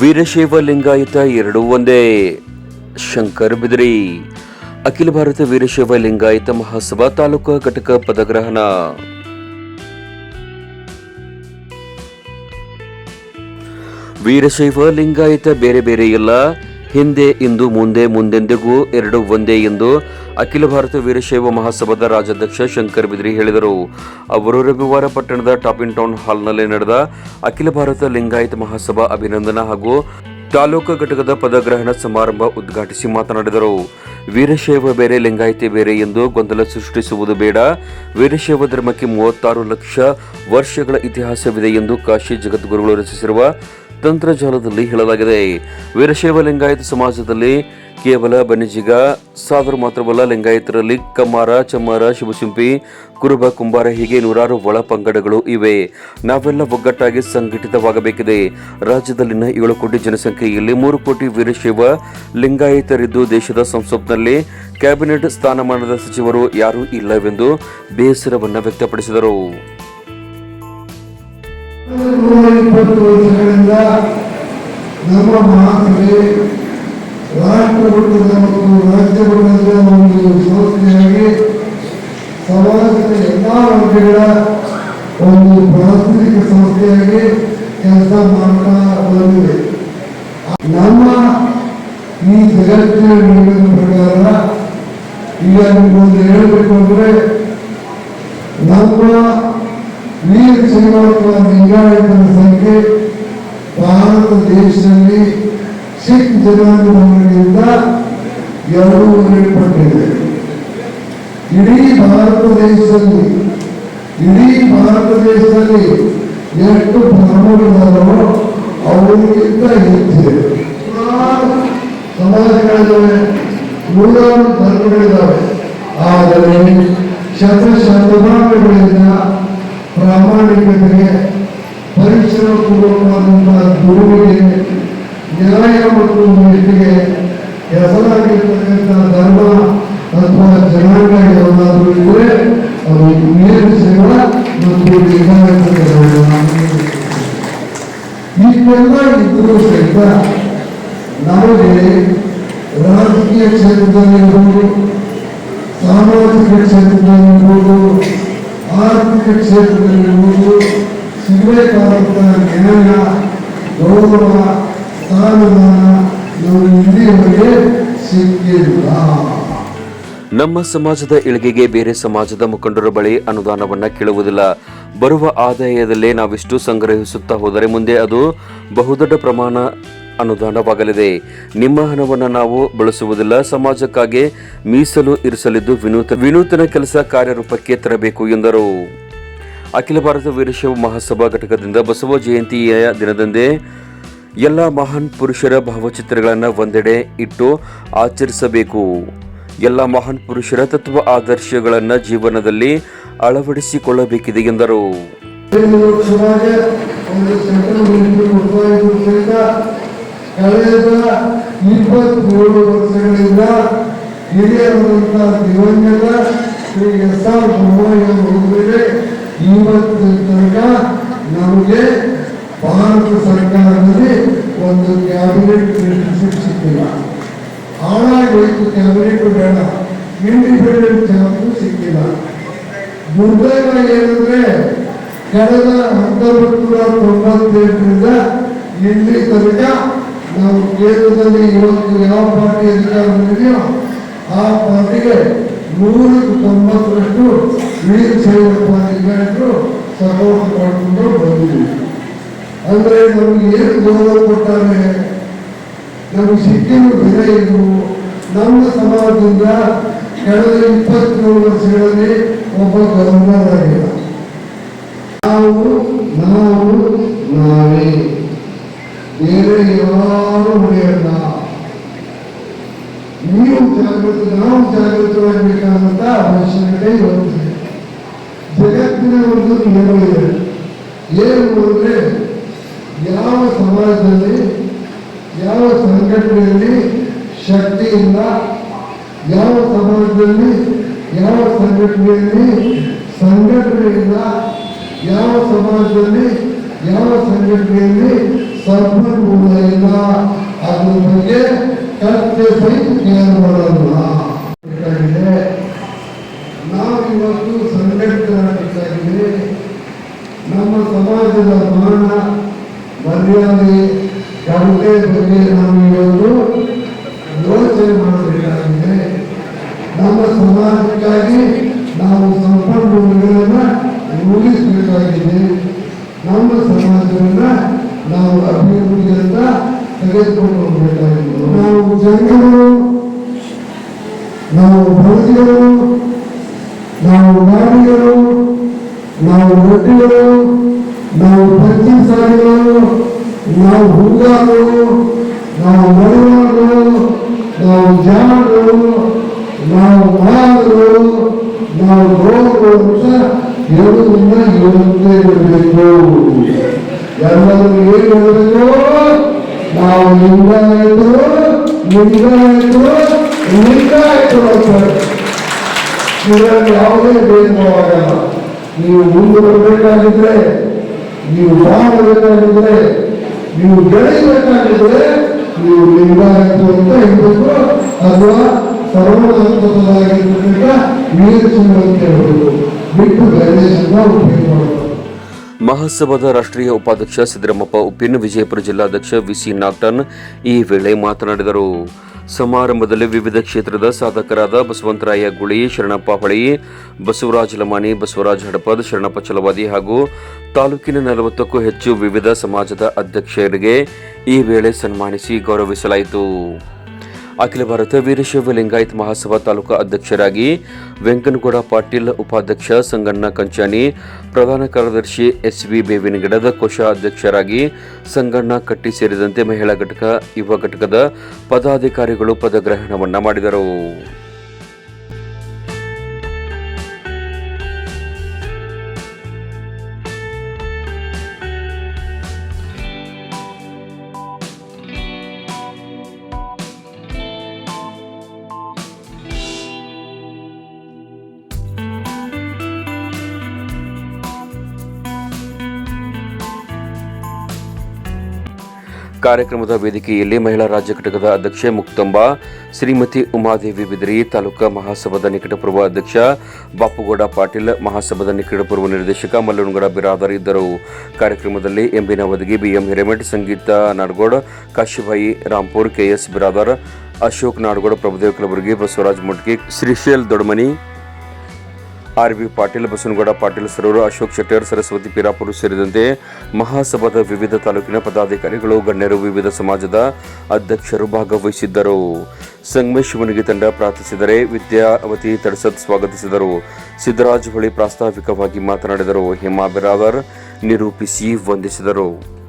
ವೀರಶೈವ ಲಿಂಗಾಯತ ಎರಡೂ ಒಂದೇ. ಶಂಕರ್ ಬಿದ್ರಿ. ಅಖಿಲ ಭಾರತ ವೀರಶೈವ ಲಿಂಗಾಯತ ಮಹಾಸಭಾ ತಾಲೂಕಾ ಘಟಕ ಪದಗ್ರಹಣ. ವೀರಶೈವ ಲಿಂಗಾಯತ ಬೇರೆ ಬೇರೆ ಇಲ್ಲ ಹಿಂದೆ ಇಂದು, ಮುಂದೆ, ಮುಂದೆಂದಿಗೂ ಎರಡು ಒಂದೇ ಎಂದು ಅಖಿಲ ಭಾರತ ವೀರಶೈವ ಮಹಾಸಭಾದ ರಾಜ್ಯಾಧ್ಯಕ್ಷ ಶಂಕರ್ ಬಿದ್ರಿ ಹೇಳಿದರು. ಅವರು ರವಿವಾರ ಪಟ್ಟಣದ ಟಾಪಿನ್ ಟೌನ್ ಹಾಲ್ನಲ್ಲಿ ನಡೆದ ಅಖಿಲ ಭಾರತ ಲಿಂಗಾಯತ ಮಹಾಸಭಾ ಅಭಿನಂದನಾ ಹಾಗೂ ತಾಲೂಕು ಘಟಕದ ಪದಗ್ರಹಣ ಸಮಾರಂಭ ಉದ್ಘಾಟಿಸಿ ಮಾತನಾಡಿದರು. ವೀರಶೈವ ಬೇರೆ, ಲಿಂಗಾಯತಿ ಬೇರೆ ಎಂದು ಗೊಂದಲ ಸೃಷ್ಟಿಸುವುದು ಬೇಡ. ವೀರಶೈವ ಧರ್ಮಕ್ಕೆ ಮೂವತ್ತಾರು ಲಕ್ಷ ವರ್ಷಗಳ ಇತಿಹಾಸವಿದೆ ಎಂದು ಕಾಶಿ ಜಗದ್ಗುರುಗಳು ರಚಿಸಿರುವ ತಂತ್ರಜಾಲದಲ್ಲಿ ಹೇಳಲಾಗಿದೆ. ವೀರಶೈವ ಲಿಂಗಾಯತ ಸಮಾಜದಲ್ಲಿ ಕೇವಲ ಬನಿಜಿಗ ಸಾಧರು ಮಾತ್ರವಲ್ಲ, ಲಿಂಗಾಯತರಲ್ಲಿ ಕಮ್ಮಾರ, ಚಮ್ಮಾರ ಶಿವಸಿಂಪಿ ಕುರುಬ, ಕುಂಬಾರ ಹೀಗೆ ನೂರಾರು ಒಳ ಪಂಗಡಗಳು ಇವೆ. ನಾವೆಲ್ಲ ಒಗ್ಗಟ್ಟಾಗಿ ಸಂಘಟಿತವಾಗಬೇಕಿದೆ. ರಾಜ್ಯದಲ್ಲಿನ ಏಳು ಕೋಟಿ ಜನಸಂಖ್ಯೆಯಲ್ಲಿ ಮೂರು ಕೋಟಿ ವೀರಶೈವ ಲಿಂಗಾಯತರಿದ್ದು ದೇಶದ ಸಂಸತ್ನಲ್ಲಿ ಕ್ಯಾಬಿನೆಟ್ ಸ್ಥಾನಮಾನದ ಸಚಿವರು ಯಾರೂ ಇಲ್ಲವೆಂದು ಬೇಸರವನ್ನು ವ್ಯಕ್ತಪಡಿಸಿದರು. ನೂರ ಇಪ್ಪತ್ತು ವರ್ಷಗಳಿಂದ ನಮ್ಮ ಮಹಾಸಭೆ ರಾಷ್ಟ್ರ ಮಟ್ಟದ ಮತ್ತು ರಾಜ್ಯ ಮಟ್ಟದ ಒಂದು ಸಂಸ್ಥೆಯಾಗಿ ಸಮಾಜದ ಎಲ್ಲ ವರ್ಗಗಳ ಒಂದು ಪ್ರಾಥಮಿಕ ಸಂಸ್ಥೆಯಾಗಿ ಕೆಲಸ ಮಾಡ್ತಾ ಬಂದಿದೆ. ನಮ್ಮ ಈ ಜಗತ್ತಿನ ನಿಯಮದ ಪ್ರಕಾರ ಈಗ ನಿಮ್ಮೊಂದು ಹೇಳಬೇಕು ಅಂದ್ರೆ, ನಮ್ಮ ಶೈವ ಲಿಂಗಾಯತರ ಸಂಖ್ಯೆ ಭಾರತ ದೇಶದಲ್ಲಿ ಸಿಖ್ ಜನಾಂಗದವರಿಂದ ಎರಡೂವರೆ ಇಡೀ ಭಾರತ ದೇಶದಲ್ಲಿ, ಇಡೀ ಭಾರತ ದೇಶದಲ್ಲಿ ಎಷ್ಟು ಬ್ರಾಹ್ಮಣರಿದ್ದಾರೋ ಅವರಿಗಿಂತ ಹೆಚ್ಚಿದೆ ಸಮಾಜಗಳಿದ್ದಾವೆ ನೂರಾರು ಧರ್ಮಗಳಿದ್ದಾವೆ. ಆದರೆ ಶತ ಶತಮಾನಗಳಿಂದ ಪ್ರಾಮಾಣಿಕತೆಗೆ ಪರಿಸರ ಪೂರ್ವಕವಾದಂತಹ ದುಡಿಮೆಗೆ ನ್ಯಾಯ ಮತ್ತು ವ್ಯಕ್ತಿಗೆ ಹೆಸರಾಗಿರ್ತಕ್ಕಂಥ ಧರ್ಮ ಅಥವಾ ಜನಾಂಗ ಯಾವುದಾದ್ರೂ ಇದ್ದರೆ ಅದು ವೀರ ಸೇವ ಮತ್ತು. ಇಷ್ಟೆಲ್ಲ ಇದ್ರೂ ಸಹಿತ ನಮಗೆ ರಾಜಕೀಯ ಕ್ಷೇತ್ರದಲ್ಲಿರ್ಬೋದು ಸಾಮಾಜಿಕ ಕ್ಷೇತ್ರದಲ್ಲಿರ್ಬೋದು ಜ್ಞಾನ ಗೌರವ ಸ್ಥಾನಮಾನ ನಾವು ಸಿಕ್ಕಿಲ್ಲ. ನಮ್ಮ ಸಮಾಜದ ಏಳಿಗೆಗೆ ಬೇರೆ ಸಮಾಜದ ಮುಖಂಡರ ಬಳಿ ಅನುದಾನವನ್ನ ಕೇಳುವುದಿಲ್ಲ. ಬರುವ ಆದಾಯದಲ್ಲೇ ನಾವಿಷ್ಟು ಸಂಗ್ರಹಿಸುತ್ತಾ ಹೋದರೆ ಮುಂದೆ ಅದು ಬಹುದೊಡ್ಡ ಪ್ರಮಾಣ ಅನುದಾನವಾಗಲಿದೆ. ನಿಮ್ಮ ಹಣವನ್ನು ನಾವು ಬಳಸುವುದಿಲ್ಲ. ಸಮಾಜಕ್ಕಾಗಿ ಮೀಸಲು ಇರಿಸಲಿದ್ದು ವಿನೂತನ ವಿನೂತನ ಕೆಲಸ ಕಾರ್ಯರೂಪಕ್ಕೆ ತರಬೇಕು ಎಂದರು. ಅಖಿಲ ಭಾರತ ವೀರಶೈವ ಮಹಾಸಭಾ ಘಟಕದಿಂದ ಬಸವ ಜಯಂತಿಯ ದಿನದಂದೇ ಎಲ್ಲ ಮಹಾನ್ ಪುರುಷರ ಭಾವಚಿತ್ರಗಳನ್ನು ಒಂದೆಡೆ ಇಟ್ಟು ಆಚರಿಸಬೇಕು. ಎಲ್ಲ ಮಹಾನ್ ಪುರುಷರ ತತ್ವ ಆದರ್ಶಗಳನ್ನು ಜೀವನದಲ್ಲಿ ಅಳವಡಿಸಿಕೊಳ್ಳಬೇಕಿದೆ ಎಂದರು. ಹಿರಿಯರಾದಂತಹ ದಿವಂಗತ ಶ್ರೀ ಎಸ್ ಆರ್ ಬೊಮ್ಮಾಯಿಯವರಿಗೆ ಇವತ್ತು ತನಕ ನಮಗೆ ಭಾರತ ಸರ್ಕಾರದಲ್ಲಿ ಒಂದು ಕ್ಯಾಬಿನೆಟ್ ಮಿನಿಸ್ಟರ್ ಸಿಕ್ಕಿಲ್ಲ. ಹಾಳಾಗೋಯ್ತು ಕ್ಯಾಬಿನೆಟ್ ಬೇಡ. ಇಂಡಿಪೆಂಡೆಂಟ್ ಜಾಬ್ ಸಿಕ್ಕಿಲ್ಲ. ದುರ್ದೈವ ಏನಂದ್ರೆ ಕಳೆದ ಹತ್ತೊಂಬತ್ತು ನೂರ ತೊಂಬತ್ತೆಂಟರಿಂದ ಇಲ್ಲಿ ತನಕ ನಾವು ಕೇಂದ್ರದಲ್ಲಿ ಇವತ್ತು ಯಾವ ಪಾರ್ಟಿ ಅಧಿಕಾರದಲ್ಲಿದೆಯೋ ಆ ಪಾರ್ಟಿಗೆ ನೂರಕ್ಕೆ ತೊಂಬತ್ತರಷ್ಟು ವೀರಶೈವಪ್ಪ ಲಿಂಗಾಯತರು ಸಪೋರ್ಟ್ ಮಾಡಿಕೊಂಡು ಬಂದಿದ್ದೀವಿ ಅಂದರೆ ನಮಗೆ ಏನು ಗೌರವ ಕೊಟ್ಟಾರೆ? ನಮಗೆ ಸಿಕ್ಕಿನ ಬೆಲೆ ಇದು. ನಮ್ಮ ಸಮಾಜದಿಂದ ಕಳೆದ ಇಪ್ಪತ್ತೇಳು ವರ್ಷಗಳಲ್ಲಿ ಒಬ್ಬ ಗವರ್ನರ್ ಆಗಿಲ್ಲ ನಾವು ನಾವು, ನಾವೇ. ಬೇರೆ ಯಾರು ನೀವು ಜಾಗೃತಿ ನಾವು ಜಾಗೃತರಾಗಬೇಕಾದಂತ ಅವಶ್ಯಕತೆ ಇವತ್ತಿದೆ ಜಗತ್ತಿನ ಒಂದು ನಿಯಮವಿದೆ ಏನು ಅಂದ್ರೆ ಯಾವ ಸಮಾಜದಲ್ಲಿ, ಯಾವ ಸಂಘಟನೆಯಲ್ಲಿ ಶಕ್ತಿಯಿಂದ ಯಾವ ಸಮಾಜದಲ್ಲಿ, ಯಾವ ಸಂಘಟನೆಯಲ್ಲಿ ಸಂಘಟನೆಯಿಂದ ಯಾವ ಸಮಾಜದಲ್ಲಿ, ಯಾವ ಸಂಘಟನೆಯಲ್ಲಿ ಸಂಪನ್ಮೂಲ ಇಲ್ಲ ಅದ್ರ ಬಗ್ಗೆ ಕತ್ತೆ ಸಹಿತ ಕೇರ್ ಮಾಡೋಲ್ಲ ನಾವು ಇವತ್ತು ಸಂಘಟಿತರಾಗಬೇಕಾಗಿದೆ ನಮ್ಮ ಸಮಾಜದ ಮಾನ ಮರ್ಯಾದೆ ಯಾವುದೇ ಬಗ್ಗೆ ನಾವು ಇವತ್ತು ಯೋಚನೆ ಮಾಡಬೇಕಾಗಿದೆ ನಮ್ಮ ಸಮಾಜಕ್ಕಾಗಿ ನಾವು ಸಂಪನ್ಮೂಲಗಳನ್ನು ಉಳಿಸಬೇಕಾಗಿದೆ ನಮ್ಮ ಸಮಾಜವನ್ನ ನಾವು ಅಭಿವೃದ್ಧಿಯತ್ತ ತೆಗೆದುಕೊಂಡು ಹೋಗಬೇಕಾಗಿದೆ ನಾವು ಜನರು ನಾವು ಬಡಗಿಗಳು ನಾವು ಗಾಡಿಗಳು ನಾವು ರೊಟ್ಟಿಗಳು ನಾವು ಪಂಚಸಾರಿಗಳು ನಾವು ಹೂಗಾಗಳು ನಾವು ಮಳೆವಾಗಳು ನಾವು ಜಾಗಳು ನಾವು ಮಾಗಳು ನಾವು ರೋಗಗಳು ಅಂತ ಹೇಳುವುದನ್ನ ಹೇಳುತ್ತೇ ಇರಬೇಕು ಎಲ್ಲರೂ ಏನು ಹೇಳಬೇಕು ನಾವು ಲಿಂಗಾಯತರು ಲಿಂಗಾಯತರು ಲಿಂಗಾಯತರು ಅಂತಾರೆ. ಇದರಲ್ಲಿ ಯಾವುದೇ ಭೇದವಾಗಲ್ಲ ನೀವು ಮುಂದೆ ಬರಬೇಕಾಗಿದ್ರೆ, ನೀವು ಬಾಳಬೇಕಾಗಿದ್ರೆ, ನೀವು ಬೆಳೆಯಬೇಕಾಗಿದ್ರೆ ನೀವು ಲಿಂಗಾಯತು ಅಂತ ಹೇಳಬೇಕು. ಅಥವಾ ಸರ್ವನಾತ್ಮಕವಾಗಿರ್ತಕ್ಕಂಥ ವೀರಚಂದ್ರ ಅಂತ ಹೇಳ್ಬೇಕು. ಬಿಟ್ಟು ಬೇರೆ ಉಪಯೋಗ ಮಾಡಬೇಕು ಮಹಾಸಭಾದ ರಾಷ್ಟ್ರೀಯ ಉಪಾಧ್ಯಕ್ಷ ಸಿದ್ದರಾಮಪ್ಪ, ಉಪ್ಪಿನ ವಿಜಯಪುರ ಜಿಲ್ಲಾಧ್ಯಕ್ಷ ವಿಸಿ ನಾಗ್ಟನ್ ಈ ವೇಳೆ ಮಾತನಾಡಿದರು. ಸಮಾರಂಭದಲ್ಲಿ ವಿವಿಧ ಕ್ಷೇತ್ರದ ಸಾಧಕರಾದ ಬಸವಂತರಾಯ ಗುಳಿ, ಶರಣಪ್ಪ ಹೊಳಿ, ಬಸವರಾಜ ಲಮಾಣಿ, ಬಸವರಾಜ ಹಡಪದ್, ಶರಣಪ್ಪ ಚಲವಾದಿ ಹಾಗೂ ತಾಲೂಕಿನ ನಲವತ್ತಕ್ಕೂ ಹೆಚ್ಚು ವಿವಿಧ ಸಮಾಜದ ಅಧ್ಯಕ್ಷರಿಗೆ ಈ ವೇಳೆ ಸನ್ಮಾನಿಸಿ ಗೌರವಿಸಲಾಯಿತು. ಅಖಿಲ ಭಾರತ ವೀರಶೈವ ಲಿಂಗಾಯತ್ ಮಹಾಸಭಾ ತಾಲೂಕಾ ಅಧ್ಯಕ್ಷರಾಗಿ ವೆಂಕನಗೌಡ ಪಾಟೀಲ್, ಉಪಾಧ್ಯಕ್ಷ ಸಂಗಣ್ಣ ಕಂಚಾನಿ ಪ್ರಧಾನ ಕಾರ್ಯದರ್ಶಿ ಎಸ್ ವಿ ಬೇವಿನಗಿಡದ ಕೋಶಾಧ್ಯಕ್ಷರಾಗಿ ಸಂಗಣ್ಣ ಕಟ್ಟಿ ಸೇರಿದಂತೆ ಮಹಿಳಾ ಘಟಕ, ಯುವ ಘಟಕದ ಪದಾಧಿಕಾರಿಗಳು ಪದಗ್ರಹಣವನ್ನು ಮಾಡಿದರು. ಕಾರ್ಯಕ್ರಮದ ವೇದಿಕೆಯಲ್ಲಿ ಮಹಿಳಾ ರಾಜ್ಯ ಘಟಕದ ಅಧ್ಯಕ್ಷೆ ಮುಕ್ತಂಬ, ಶ್ರೀಮತಿ ಉಮಾದೇವಿ ಬಿದ್ರಿ, ತಾಲೂಕಾ ಮಹಾಸಭಾದ ನಿಕಟಪೂರ್ವ ಅಧ್ಯಕ್ಷ ಬಾಪುಗೌಡ ಪಾಟೀಲ್, ಮಹಾಸಭಾದ ನಿಕಟಪೂರ್ವ ನಿರ್ದೇಶಕ ಮಲ್ಲನಗೌಡ ಬಿರಾದರ್ ಇದ್ದರು. ಕಾರ್ಯಕ್ರಮದಲ್ಲಿ ಎಂಬಿನ Navadagi BM Hiremath Sangeeta Nadagod, Kashibai Rampur, KS Biradar, Ashok Nadagod, Prabhudev Kalaburagi, Basavaraj Mutgi Shrishail Dodmani R B Patil Basanagouda Patil, Saruru Ashok Shettar, Saraswati Pirapura ಸೇರಿದಂತೆ ಮಹಾಸಭಾದ ವಿವಿಧ ತಾಲೂಕಿನ ಪದಾಧಿಕಾರಿಗಳು, ಗಣ್ಯರು, ವಿವಿಧ ಸಮಾಜದ ಅಧ್ಯಕ್ಷರು ಭಾಗವಹಿಸಿದ್ದರು. ಸಂಗಮೇಶ್ವನಿಗೆ ತಂಡ ಪ್ರಾರ್ಥಿಸಿದರೆ ವಿದ್ಯಾವತಿ ತಡಸತ್ ಸ್ವಾಗತಿಸಿದರು. ಸಿದ್ದರಾಜ್ ಹೊಳಿ ಪ್ರಾಸ್ತಾವಿಕವಾಗಿ ಮಾತನಾಡಿದರು. ಹೇಮಾ ಬಿರಾದರ್ ನಿರೂಪಿಸಿ ವಂದಿಸಿದರು.